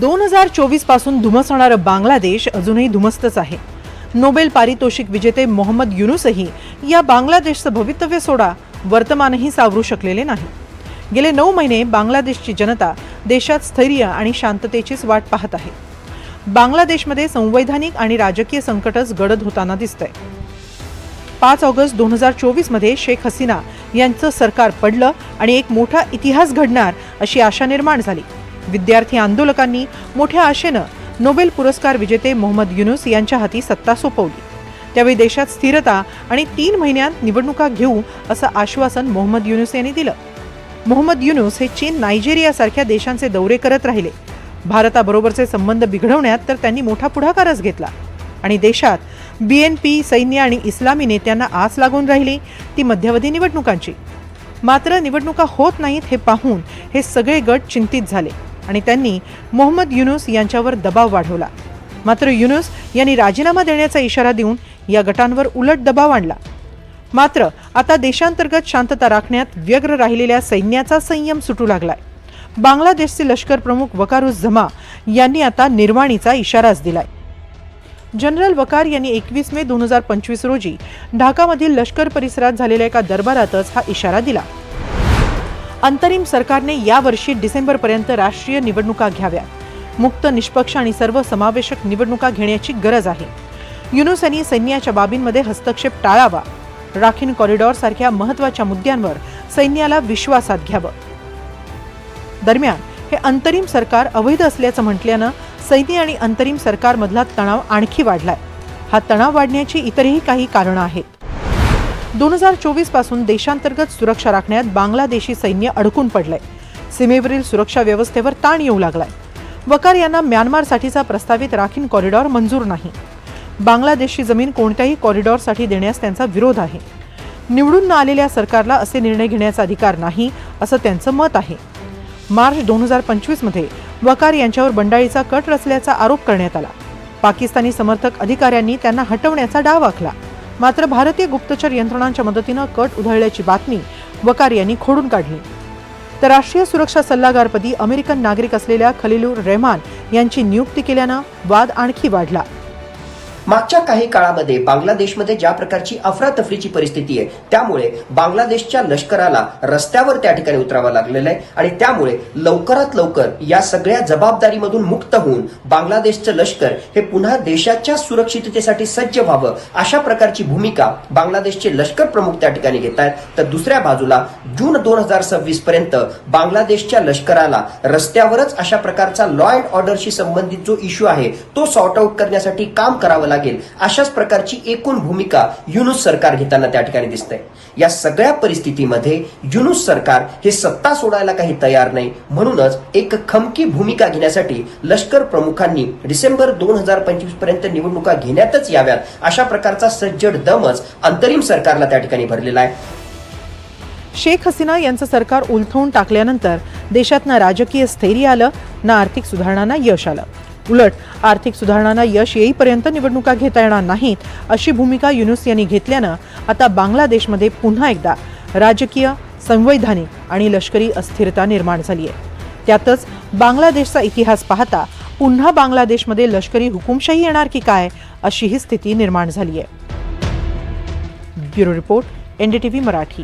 दोन हजार चोवीसपासून धुमसणारं बांगलादेश अजूनही धुमस्तच आहे. नोबेल पारितोषिक विजेते मोहम्मद युनुसही या बांगलादेशचं भवितव्य सोडा वर्तमानही सावरू शकलेले नाही. गेले नऊ महिने बांगलादेशची जनता देशात स्थैर्य आणि शांततेचीच वाट पाहत आहे. बांगलादेशमध्ये संवैधानिक आणि राजकीय संकटच गडद होताना दिसतंय. पाच ऑगस्ट दोन हजार चोवीसमध्ये शेख हसीना यांचं सरकार पडलं आणि एक मोठा इतिहास घडणार अशी आशा निर्माण झाली. विद्यार्थी आंदोलकांनी मोठ्या आशेनं नोबेल पुरस्कार विजेते मोहम्मद युनुस यांच्या हाती सत्ता सोपवली. त्यावेळी देशात स्थिरता आणि तीन महिन्यात निवडणुका घेऊ असं आश्वासन मोहम्मद युनुस यांनी दिलं. मोहम्मद युनुस हे चीन नायजेरियासारख्या देशांचे दौरे करत राहिले. भारताबरोबरचे संबंध बिघडवण्यात तर त्यांनी मोठा पुढाकारच घेतला. आणि देशात बी एन पी सैन्य आणि इस्लामी नेत्यांना आस लागून राहिली ती मध्यावधी निवडणुकांची. मात्र निवडणुका होत नाहीत हे पाहून हे सगळे गट चिंतित झाले. आणि त्यांनी मोहम्मद युनुस यांच्यावर दबाव वाढवला. मात्र युनुस यांनी राजीनामा देण्याचा इशारा देऊन या गटांवर उलट दबाव आणला. मात्र आता देशांतर्गत शांतता राखण्यात व्यग्र राहिलेल्या सैन्याचा संयम सुटू लागलाय. बांगलादेशचे लष्कर प्रमुख वकारुझमा यांनी आता निर्वाणीचा इशाराच दिलाय. जनरल वकार यांनी एकवीस मे दोन हजार पंचवीस रोजी ढाकामधील लष्कर परिसरात झालेल्या एका दरबारातच हा इशारा दिला. अंतरिम सरकारने यावर्षी डिसेंबरपर्यंत राष्ट्रीय निवडणुका घ्याव्या. मुक्त निष्पक्ष आणि सर्व समावेशक निवडणुका घेण्याची गरज आहे. युनुस यांनी सैन्याच्या बाबींमध्ये हस्तक्षेप टाळावा. राखीन कॉरिडॉर सारख्या महत्त्वाच्या मुद्द्यांवर सैन्याला विश्वासात घ्यावं. दरम्यान हे अंतरिम सरकार अवैध असल्याचं म्हटल्यानं सैन्य आणि अंतरिम सरकारमधला तणाव आणखी वाढलाय. हा तणाव वाढण्याची इतरही काही कारणं आहेत. दोन हजार चोवीसपासून देशांतर्गत सुरक्षा राखण्यात बांगलादेशी सैन्य अडकून पडलंय. सीमेवरील सुरक्षा व्यवस्थेवर ताण येऊ लागलाय. वकार यांना म्यानमारसाठीचा प्रस्तावित राखीन कॉरिडॉर मंजूर नाही. बांगलादेशची जमीन कोणत्याही कॉरिडॉरसाठी देण्यास त्यांचा विरोध आहे. निवडून न आलेल्या सरकारला असे निर्णय घेण्याचा अधिकार नाही असं त्यांचं मत आहे. मार्च दोन हजार पंचवीसमध्ये वकार यांच्यावर बंडाळीचा कट रचल्याचा आरोप करण्यात आला. पाकिस्तानी समर्थक अधिकाऱ्यांनी त्यांना हटवण्याचा डाव आखला. मात्र भारतीय गुप्तचर यंत्रणांच्या मदतीनं कट उधळल्याची बातमी वकार यांनी खोडून काढली. तर राष्ट्रीय सुरक्षा सल्लागारपदी अमेरिकन नागरिक असलेल्या खलिलूर रेहमान यांची नियुक्ती केल्यानं वाद आणखी वाढला. मागच्या काही काळामध्ये बांगलादेशमध्ये ज्या प्रकारची अफरातफरीची परिस्थिती आहे त्यामुळे बांगलादेशच्या लष्कराला रस्त्यावर त्या ठिकाणी उतरावं लागलेलं आहे आणि त्यामुळे लवकरात लवकर या सगळ्या जबाबदारीमधून मुक्त होऊन बांगलादेशचं लष्कर हे पुन्हा देशाच्या सुरक्षिततेसाठी सज्ज व्हावं अशा प्रकारची भूमिका बांगलादेशचे लष्कर प्रमुख त्या ठिकाणी घेत आहेत. तर दुसऱ्या बाजूला जून दोन हजार सव्वीस पर्यंत बांगलादेशच्या लष्कराला रस्त्यावरच अशा प्रकारचा लॉ अँड ऑर्डरशी संबंधित जो इश्यू आहे तो सॉर्ट आउट करण्यासाठी काम करावं लागेल. अशाच प्रकारची एकूण भूमिका युनुस सरकार घेताना त्या ठिकाणी दिसतंय. या सगळ्या परिस्थितीमध्ये युनुस सरकार हे सत्ता सोडायला काही तयार नाही. म्हणूनच एक खमकी भूमिका घेण्यासाठी लष्कर प्रमुखांनी डिसेंबर दोन हजार पंचवीसपर्यंत निवडणुका घेण्यातच याव्यात. अशा प्रकारचा सज्जड दमच अंतरिम सरकारला त्या ठिकाणी भरलेला आहे. शेख हसीना यांचं सरकार उलथवून टाकल्यानंतर देशात ना राजकीय स्थैर्य आलं ना आर्थिक सुधारणांना यश आलं. उलट आर्थिक सुधारणांना यश येईपर्यंत निवडणुका घेता येणार नाहीत अशी भूमिका युनुस यांनी घेतल्यानं आता बांगलादेशमध्ये पुन्हा एकदा राजकीय संवैधानिक आणि लष्करी अस्थिरता निर्माण झाली आहे त्यातच बांगलादेशचा इतिहास पाहता पुन्हा बांगलादेशमध्ये लष्करी हुकुमशाही येणार की काय अशी ही स्थिती निर्माण झाली आहे ब्युरो रिपोर्ट एनडीटीव्ही मराठी.